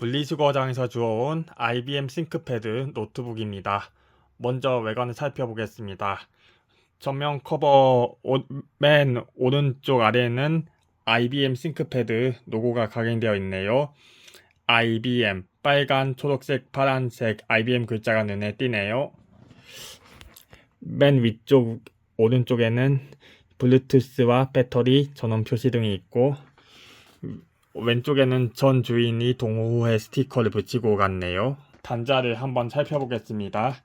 분리수거장에서 주워온 IBM 싱크패드 노트북입니다. 먼저 외관을 살펴보겠습니다. 전면 커버 오- 맨 오른쪽 아래에는 IBM 싱크패드 로고가 각인되어 있네요. IBM 빨간, 초록색, 파란색 IBM 글자가 눈에 띄네요. 맨 위쪽 오른쪽에는 블루투스와 배터리, 전원 표시 등이 있고 왼쪽에는 전 주인이 동호회 스티커를 붙이고 갔네요. 단자를 한번 살펴보겠습니다.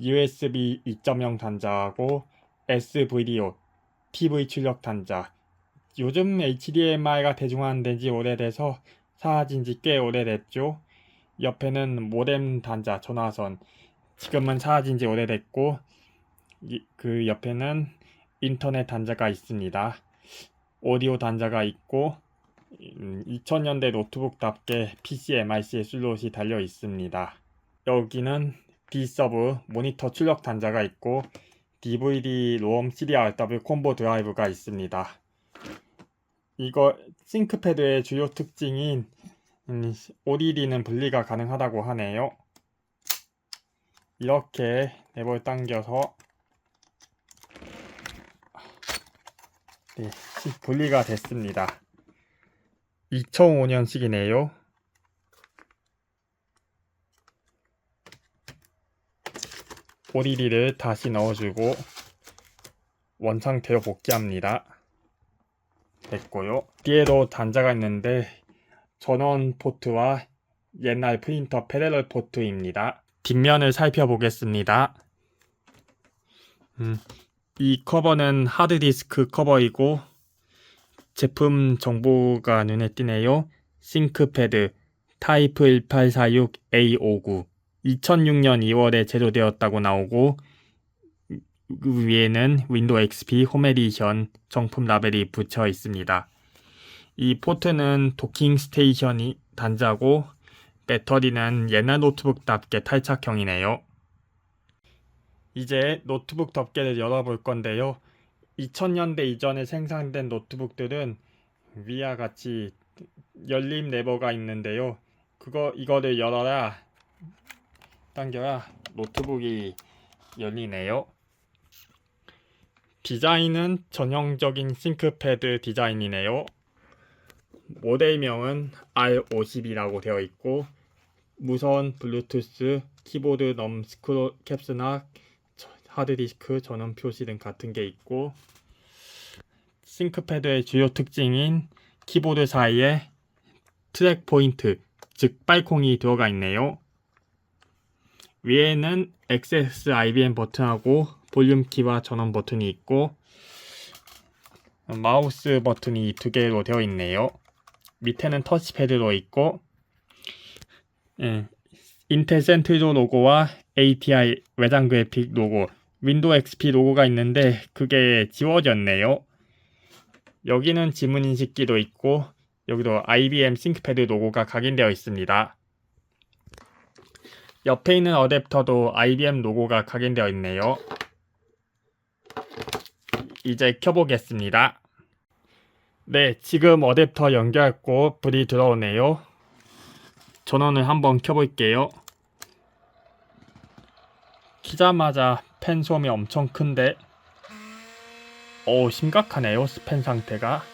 USB 2.0 단자하고 SVDO TV 출력 단자. 요즘 HDMI가 대중화된 지 오래돼서 사라진 지 꽤 오래됐죠. 옆에는 모뎀 단자 전화선. 지금은 사라진 지 오래됐고 이- 그 옆에는 인터넷 단자가 있습니다. 오디오 단자가 있고 2000년대 노트북답게 PC MIC에 슬롯이 달려 있습니다. 여기는 D서브 모니터 출력 단자가 있고 DVD, 롬, CDRW 콤보 드라이브가 있습니다. 이거 싱크패드의 주요 특징인 음, ODD는 분리가 가능하다고 하네요. 이렇게 랩을 당겨서 네, 분리가 됐습니다. 2005년식이네요. ODD를 다시 넣어주고 원상태로 복귀합니다. 됐고요. 뒤에도 단자가 있는데 전원 포트와 옛날 프린터 패러럴 포트입니다. 뒷면을 살펴보겠습니다. 음, 이 커버는 하드디스크 커버이고 제품 정보가 눈에 띄네요. 싱크패드 타이프 1846A59 2006년 2월에 제조되었다고 나오고 그 위에는 윈도우 XP 홈 에디션 정품 라벨이 붙여 있습니다. 이 포트는 도킹 스테이션이 단자고 배터리는 옛날 노트북답게 탈착형이네요. 이제 노트북 덮개를 열어볼 건데요. 2000년대 이전에 생산된 노트북들은 위와 같이 열림 레버가 있는데요. 그거 이거를 열어라 당겨야 노트북이 열리네요. 디자인은 전형적인 싱크패드 디자인이네요. 모델명은 R50이라고 되어 있고 무선 블루투스, 키보드 넘 스크롤 캡스나 하드디스크 전원 표시 등 같은 게 있고 싱크패드의 주요 특징인 키보드 사이에 트랙 포인트, 즉 빨콩이 들어가 있네요. 위에는 XS IBM 버튼하고 볼륨 키와 전원 버튼이 있고 마우스 버튼이 두 개로 되어 있네요. 밑에는 터치패드로 있고 예, 인텔 센트로 로고와 ATI 외장 그래픽 로고, 윈도우 XP 로고가 있는데 그게 지워졌네요. 여기는 지문 인식기도 있고 여기도 IBM 싱크패드 로고가 각인되어 있습니다. 옆에 있는 어댑터도 IBM 로고가 각인되어 있네요. 이제 켜보겠습니다. 네, 지금 어댑터 연결했고 불이 들어오네요. 전원을 한번 켜볼게요. 키자마자 팬 소음이 엄청 큰데. 오 심각하네요 스팬 상태가.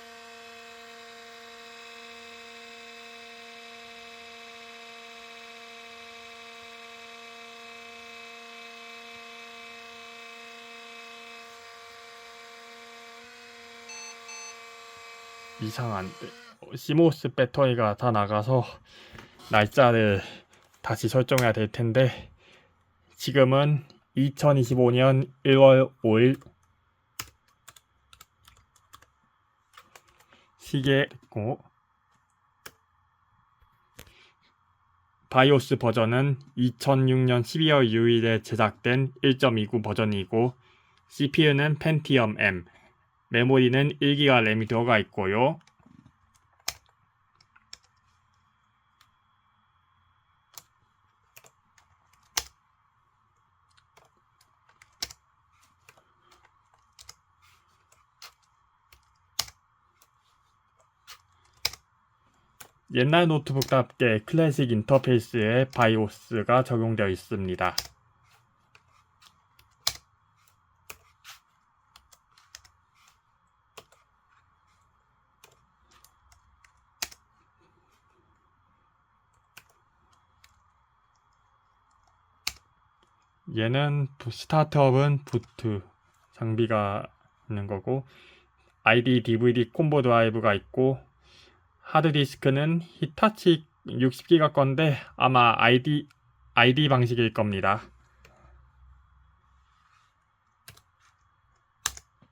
이상한데 어, 시모스 배터리가 다 나가서 날짜를 다시 설정해야 될 텐데 지금은 2025년 1월 5일 시계 있고 바이오스 버전은 2006년 12월 6일에 제작된 1.29 버전이고 CPU는 펜티엄 M 메모리는 1기가 램이 들어가 있고요. 옛날 노트북답게 클래식 인터페이스에 바이오스가 적용되어 있습니다. 얘는 부- 스타트업은 부트 장비가 있는 거고 ID DVD 콤보 드라이브가 있고 하드디스크는 히타치 60기가 건데 아마 ID ID 방식일 겁니다.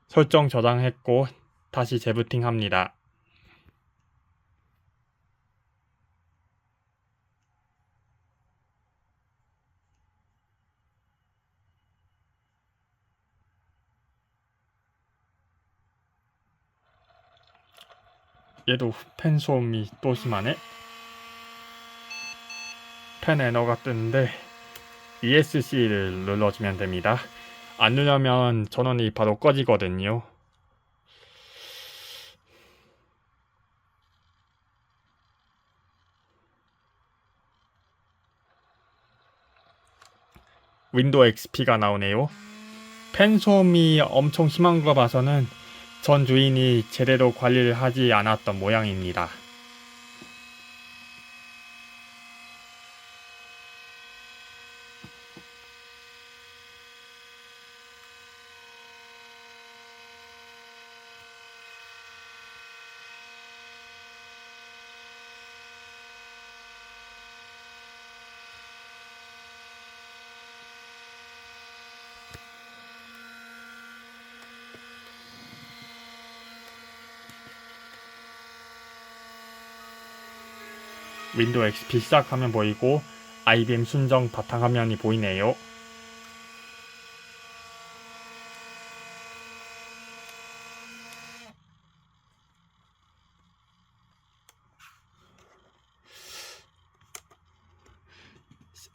설정 저장했고 다시 재부팅 합니다. 얘도 펜 소음이 또 심하네. 펜 에너가 뜨는데 ESC를 눌러주면 됩니다. 안 누르면 전원이 바로 꺼지거든요. 윈도우 XP가 나오네요. 펜 소음이 엄청 심한 거 봐서는 전 주인이 제대로 관리를 하지 않았던 모양입니다. 윈도우 XP 시작하면 보이고 IBM 순정 바탕화면이 보이네요.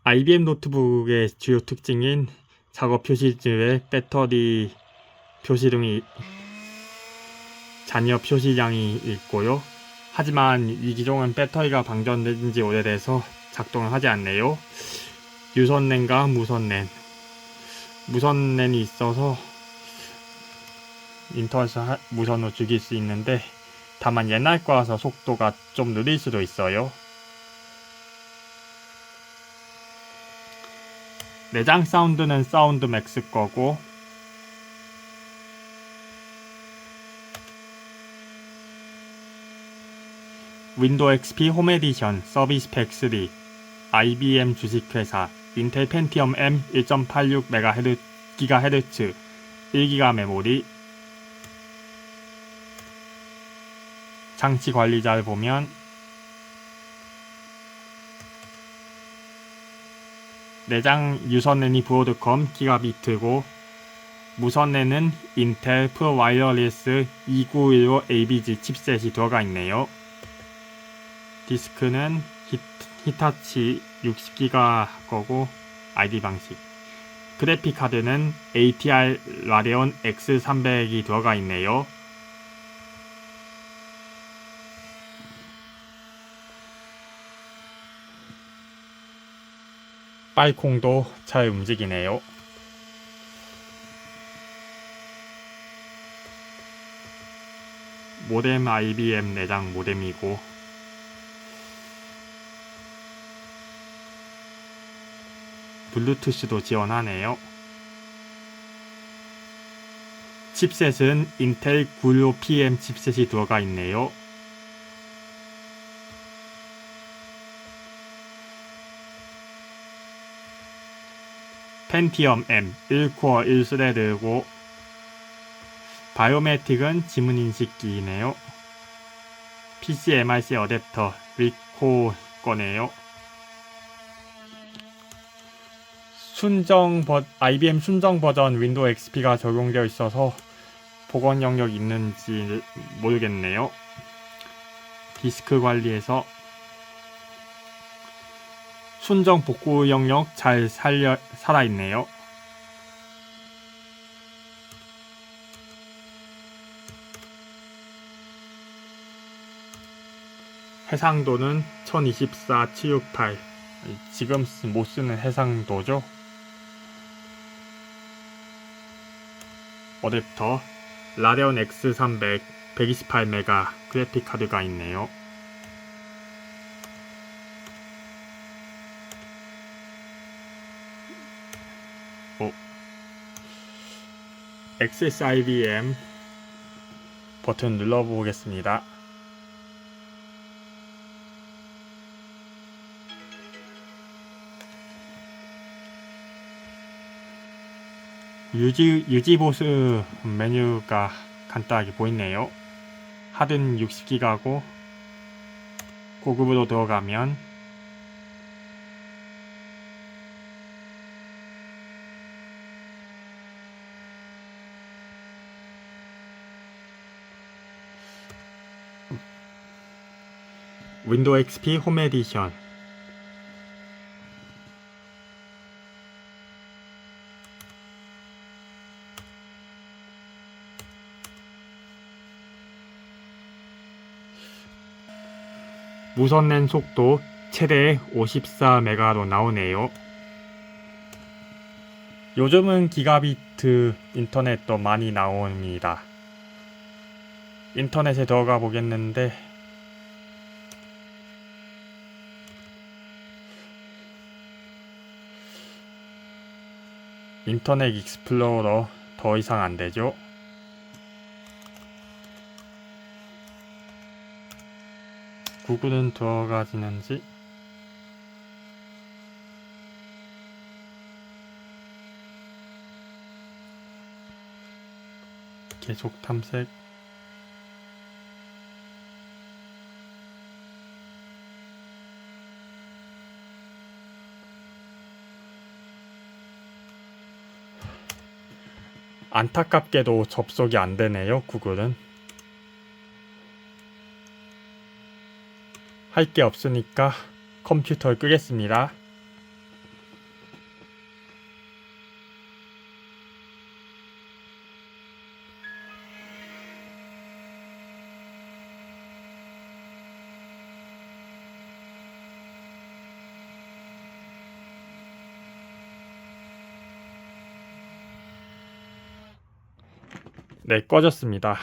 IBM 노트북의 주요 특징인 작업 표시지에 배터리 표시등이 잔여 표시량이 있고요. 하지만 이 기종은 배터리가 방전된 지 오래돼서 작동을 하지 않네요. 유선랜과 무선랜. 무선랜이 있어서 인터넷을 하- 무선으로 죽일 수 있는데 다만 옛날 거라서 속도가 좀 느릴 수도 있어요. 내장 사운드는 사운드 맥스 거고 윈도우 XP 홈 에디션 서비스 팩 3 IBM 주식회사 인텔 펜티엄 M 1.86MHz GHz 1기가 메모리 장치 관리자를 보면 내장 유선랜이 브로드컴 기가비트고 무선랜은 인텔 프로 와이어리스 2915 ABG 칩셋이 들어가 있네요. 디스크는 히, 히타치 60기가 거고 ID 방식. 그래픽 카드는 ATR 라데온 X300이 들어가 있네요. 빨콩도 잘 움직이네요. 모뎀 IBM 내장 모뎀이고 블루투스도 지원하네요. 칩셋은 인텔 965PM 칩셋이 들어가 있네요. 펜티엄 M 1코어 1스레드고 바이오메틱은 지문 인식기이네요. PC MRC 어댑터 리코 거네요. 순정 버 IBM 순정 버전 윈도우 XP가 적용되어 있어서 복원 영역 있는지 모르겠네요. 디스크 관리에서 순정 복구 영역 잘 살려 살아 있네요. 해상도는 1024 768 지금 쓰- 못 쓰는 해상도죠 어댑터 라데온 X300 128메가 그래픽 카드가 있네요 오. XSIBM 버튼 눌러보겠습니다. 유지, 유지보스 메뉴가 간단하게 보이네요. 하드는 60기가고 고급으로 들어가면 윈도우 XP 홈 에디션 무선 랜 속도 최대 54메가로 나오네요. 요즘은 기가비트 인터넷도 많이 나옵니다. 인터넷에 들어가 보겠는데 인터넷 익스플로러 더 이상 안 되죠. 구글은 들어가지는지? 계속 탐색. 안타깝게도 접속이 안 되네요 구글은 할 게 없으니까 컴퓨터를 끄겠습니다. 네, 꺼졌습니다.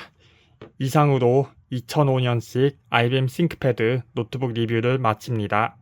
이상으로 2005년식 IBM 싱크패드 노트북 리뷰를 마칩니다.